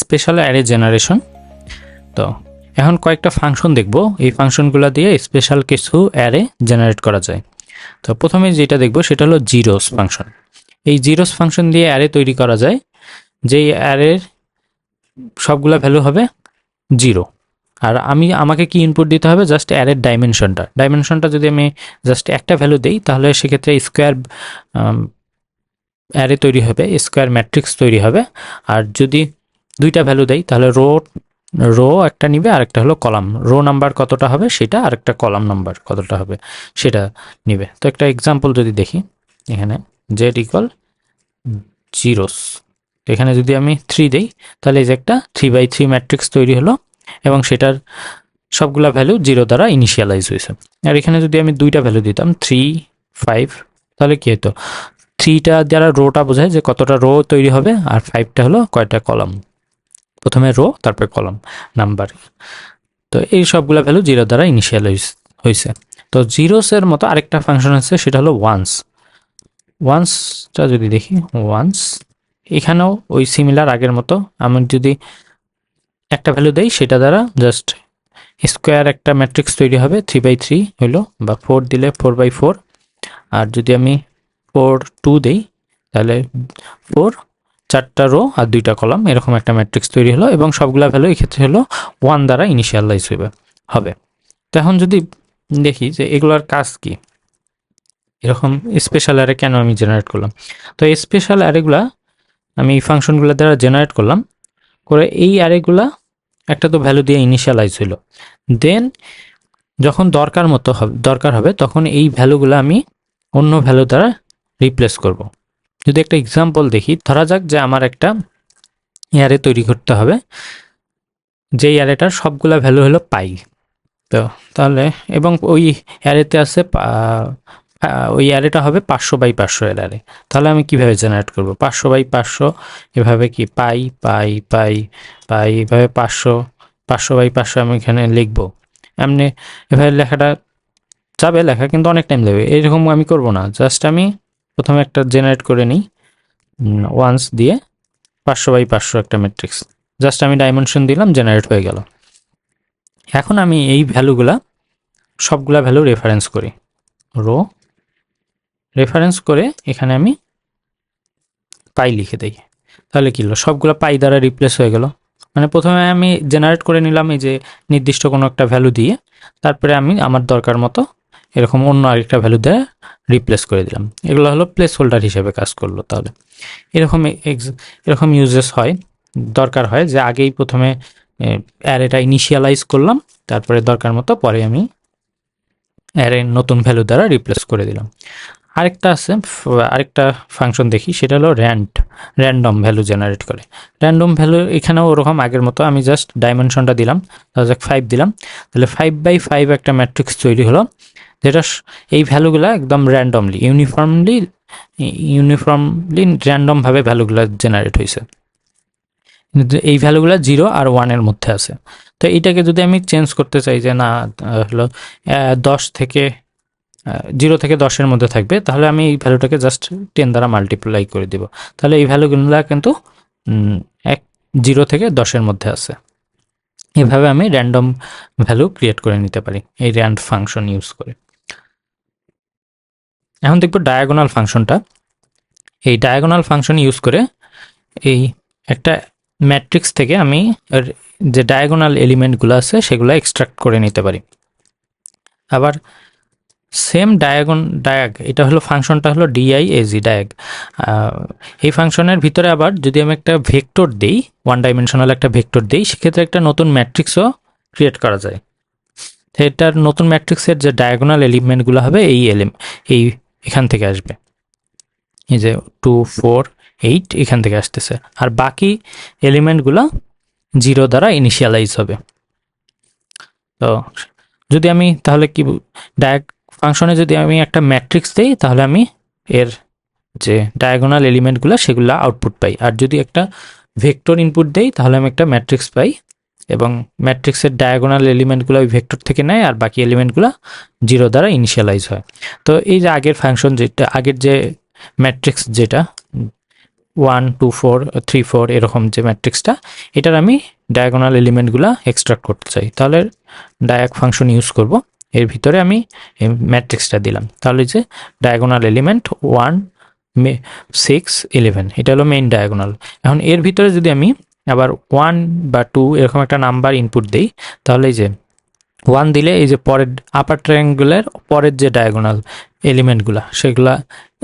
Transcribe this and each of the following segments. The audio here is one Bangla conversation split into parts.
স্পেশাল অ্যারে জেনারেশন তো এখন কয়েকটা ফাংশন দেখব। এই ফাংশনগুলো দিয়ে স্পেশাল কিছু অ্যারে জেনারেট করা যায়। তো প্রথমে যেটা দেখব সেটা হলো জিরোস ফাংশন এই জিরোস ফাংশন দিয়ে অ্যারে তৈরি করা যায়। যেই অ্যারের সবগুলা ভ্যালু হবে জিরো আর আমি, আমাকে কি ইনপুট দিতে হবে? জাস্ট অ্যারের ডাইমেনশনটা ডাইমেনশনটা যদি আমি জাস্ট একটা ভ্যালু দিই, তাহলে সেক্ষেত্রে স্কোয়ার অ্যারে তৈরি হবে স্কোয়ার ম্যাট্রিক্স তৈরি হবে। আর যদি দুইটা ভ্যালু দেই, তাহলে রো রো একটা নিবে আর একটা হলো কলাম রো নাম্বার কতটা হবে সেটা আর একটা কলাম নাম্বার কতটা হবে সেটা নিবে। তো একটা এক্সাম্পল যদি দেখি, এখানে জেড ইকুয়াল জিরোস এখানে যদি আমি থ্রি দেই, তাহলে এই যে একটা থ্রি বাই থ্রি ম্যাট্রিক্স তৈরি হলো, এবং সেটার সবগুলা ভ্যালু জিরো দ্বারা ইনিশিয়ালাইজ হয়েছে। আর এখানে যদি আমি দুইটা ভ্যালু দিতাম থ্রি ফাইভ তাহলে কি হতো? থ্রিটা দ্বারা রোটা বোঝায় যে কতটা রো তৈরি হবে, আর ফাইভটা হলো কয়টা কলাম প্রথমে রো তারপরে কলাম নাম্বার তো এই সবগুলা ভ্যালু জিরো দ্বারা ইনিশিয়ালাইজ হয়েছে তো জিরোসের মতো আরেকটা ফাংশন আছে, সেটা হলো ওয়ান্স ওয়ান্সটা যদি দেখি ওয়ান্স এখানেও ওই সিমিলার আগের মতো। আমি যদি একটা ভ্যালু দেই, সেটা দ্বারা জাস্ট স্কোয়ার একটা ম্যাট্রিক্স তৈরি হবে থ্রি বাই থ্রি হইল, বা ফোর দিলে ফোর বাই ফোর আর যদি আমি ফোর টু দেই, তাহলে ফোর চারটা রো আর দুইটা কলাম এরকম একটা ম্যাট্রিক্স তৈরি হলো এবং সবগুলা ভ্যালু এক্ষেত্রে হলো ওয়ান দ্বারা ইনিশিয়ালাইজ হবে হবে। তো এখন যদি দেখি যে এগুলোর কাজ কি, এরকম স্পেশাল অ্যারে কেন আমি জেনারেট করলাম? তো এই স্পেশাল অ্যারেগুলা আমি এই ফাংশনগুলো দ্বারা জেনারেট করলাম, করে এই অ্যারেগুলা একটা তো ভ্যালু দিয়ে ইনিশিয়ালাইজ হলো দেন যখন দরকার মতো হবে, দরকার হবে, তখন এই ভ্যালুগুলো আমি অন্য ভ্যালু দ্বারা রিপ্লেস করব। যদি একটা এক্সাম্পল দেখি, ধরা যাক যে আমার একটা অ্যারে তৈরি করতে হবে। যেই অ্যারেটার সবগুলা ভ্যালু হলো পাই তো তাহলে, এবং ওই অ্যারেতে আছে ওই অ্যারেটা হবে পাঁচশো বাই পাঁচশো অ্যারে তাহলে আমি কীভাবে জেনারেট করব? পাঁচশো বাই পাঁচশো, এভাবে কি পাই পাই পাই পাই এভাবে পাঁচশো পাঁচশো বাই পাঁচশো আমি এখানে লিখব। এমনি এভাবে লেখাটা যাবে, লেখা কিন্তু অনেক টাইম লাগবে। এরকম আমি করব না। জাস্ট আমি প্রথমে একটা জেনারেট করে নিই। ওয়ান্স দিয়ে পাঁচশো বাই পাঁচশো একটা ম্যাট্রিক্স জাস্ট আমি ডাইমেনশন দিলাম জেনারেট হয়ে গেল। এখন আমি এই ভ্যালুগুলা, সবগুলা ভ্যালু রেফারেন্স করি। রো রেফারেন্স করে এখানে আমি পাই লিখে দিই। তাহলে কি হলো? সবগুলো পাই দ্বারা রিপ্লেস হয়ে গেল। মানে প্রথমে আমি জেনারেট করে নিলাম এই যে নির্দিষ্ট কোনো একটা ভ্যালু দিয়ে, তারপরে আমি আমার দরকার মতো এরকম অন্য আরেকটা ভ্যালু দিয়ে রিপ্লেস করে দিলাম। এগুলো হলো প্লেস হোল্ডার হিসেবে কাজ করল তাহলে। এরকম এরকম ইউজেস হয়, দরকার হয় যে আগেই প্রথমে অ্যারেটা ইনিশিয়ালাইজ করলাম, তারপরে দরকার মতো পরে আমি অ্যারে নতুন ভ্যালু দ্বারা রিপ্লেস করে দিলাম। আরেকটা আছে আরেকটা ফাংশন দেখি, সেটা হলো র্যান্ড র্যান্ডম ভ্যালু জেনারেট করে। র্যান্ডম ভ্যালু এখানেও ওরকম আগের মতো আমি জাস্ট ডাইমেনশনটা দিলাম ফাইভ দিলাম। তাহলে ফাইভ বাই ফাইভ একটা ম্যাট্রিক্স তৈরি হলো। যেটা এই ভ্যালুগুলো একদম র্যান্ডমলি ইউনিফর্মলি ইউনিফর্মলি র্যান্ডমভাবে ভ্যালুগুলো জেনারেট হয়েছে এই ভ্যালুগুলো জিরো আর ওয়ানের মধ্যে আছে। তো এইটাকে যদি আমি চেঞ্জ করতে চাই যে না, হলো দশ থেকে জিরো থেকে দশের মধ্যে থাকবে, তাহলে আমি এই ভ্যালুটাকে জাস্ট টেন দ্বারা মাল্টিপ্লাই করে দিব। তাহলে এই ভ্যালুগুলো কিন্তু এক জিরো থেকে দশের মধ্যে আছে। এভাবে আমি র্যান্ডম ভ্যালু ক্রিয়েট করে নিতে পারি, এই র্যান্ড ফাংশন ইউজ করে। এখন দেখব ডায়াগোনাল ফাংশনটা। এই ডায়াগোনাল ফাংশন ইউজ করে এই একটা ম্যাট্রিক্স থেকে আমি যে ডায়াগোনাল এলিমেন্টগুলো আছে, সেগুলো এক্সট্রাক্ট করে নিতে পারি। আবার সেম ডায়াগন ডায়াগ এটা হলো ফাংশনটা হলো ডিআই এজি ডায়াগ এই ফাংশনের ভিতরে আবার যদি আমি একটা ভেক্টর দিই ওয়ান ডাইমেনশনাল একটা ভেক্টর দিই, সেক্ষেত্রে একটা নতুন ম্যাট্রিক্সও ক্রিয়েট করা যায়। এটার নতুন ম্যাট্রিক্সের যে ডায়াগোনাল এলিমেন্টগুলো হবে, এই এলিম এই এখান থেকে আসবে। এই যে টু, ফোর, এইট এখান থেকে আসতেছে। আর বাকি এলিমেন্টগুলো জিরো দ্বারা ইনিশিয়ালাইজ হবে। তো যদি আমি তাহলে কি ডায়াগ ফাংশনে যদি আমি একটা ম্যাট্রিক্স দিই, তাহলে আমি এর যে ডায়াগোনাল এলিমেন্টগুলো সেগুলো আউটপুট পাই। আর যদি একটা ভেক্টর ইনপুট দেই, তাহলে আমি একটা ম্যাট্রিক্স পাই। এবং ম্যাট্রিক্সের ডায়াগোনাল এলিমেন্টগুলো ওই ভেক্টর থেকে নেয় আর বাকি এলিমেন্টগুলো জিরো দ্বারা ইনিশিয়ালাইজ হয়। তো এই যে আগের ফাংশন যেটা, আগের যে ম্যাট্রিক্স যেটা one two four three four এরকম যে ম্যাট্রিক্সটা এটার আমি ডায়াগোনাল এলিমেন্টগুলো এক্সট্রাক্ট করতে চাই। তাহলে ডায়াগ ফাংশন ইউজ করব। এর ভিতরে আমি ম্যাট্রিক্সটা দিলাম। তাহলে যে diagonal element one six eleven এটা হলো মেইন ডায়াগোনাল এখন এর ভিতরে যদি আমি আবার ওয়ান বা টু এরকম একটা নাম্বার ইনপুট দিই, তাহলে এই যে ওয়ান দিলে এই যে পরের আপার ট্রায়াঙ্গুলের পরের যে ডায়াগোনাল এলিমেন্টগুলা সেগুলা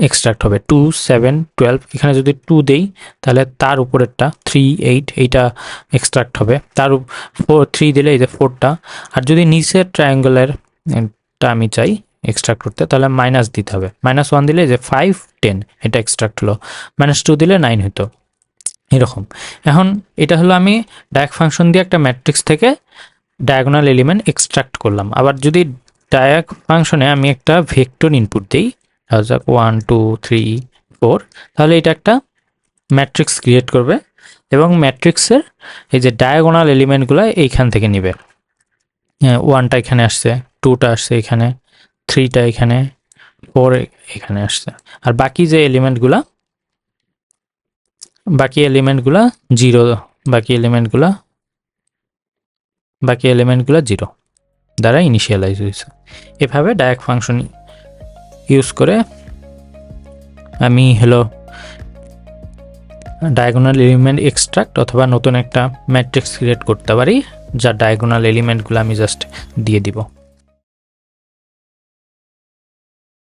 এক্সট্রাক্ট হবে। টু সেভেন টুয়েলভ এখানে যদি টু দেই, তাহলে তার উপরেরটা থ্রি এইট এইটা এক্সট্রাক্ট হবে। তার ফোর থ্রি দিলে এই যে ফোরটা আর যদি নিচের ট্রায়াঙ্গুলের টা আমি চাই এক্সট্রাক্ট করতে, তাহলে মাইনাস দিতে হবে। মাইনাস ওয়ান দিলে যে ফাইভ টেন এটা এক্সট্রাক্ট হলো। মাইনাস টু দিলে নাইন হতো এরকম। এখন এটা হলো আমি ডায়াক ফাংশন দিয়ে একটা ম্যাট্রিক্স থেকে ডায়াগোনাল এলিমেন্ট এক্সট্রাক্ট করলাম। আবার যদি ডায়াক ফাংশনে আমি একটা ভেক্টর ইনপুট দিই যাক ওয়ান টু থ্রি ফোর তাহলে এটা একটা ম্যাট্রিক্স ক্রিয়েট করবে এবং ম্যাট্রিক্সের এই যে ডায়াগোনাল এলিমেন্টগুলো এইখান থেকে নিবে। ওয়ানটা এখানে আসছে টুটা আসছে এখানে থ্রিটা এখানে ফোর এখানে আসছে। আর বাকি যে এলিমেন্টগুলা বাকি এলিমেন্টগুলা জিরো বাকি এলিমেন্টগুলা বাকি এলিমেন্টগুলো জিরো দ্বারা ইনিশিয়ালাইজ হয়েছে। এভাবে ডায়াক ফাংশন ইউজ করে আমি হলো ডায়াগোনাল এলিমেন্ট এক্সট্রাক্ট অথবা নতুন একটা ম্যাট্রিক্স ক্রিয়েট করতে পারি, যার ডায়াগোনাল এলিমেন্টগুলো আমি জাস্ট দিয়ে দিব।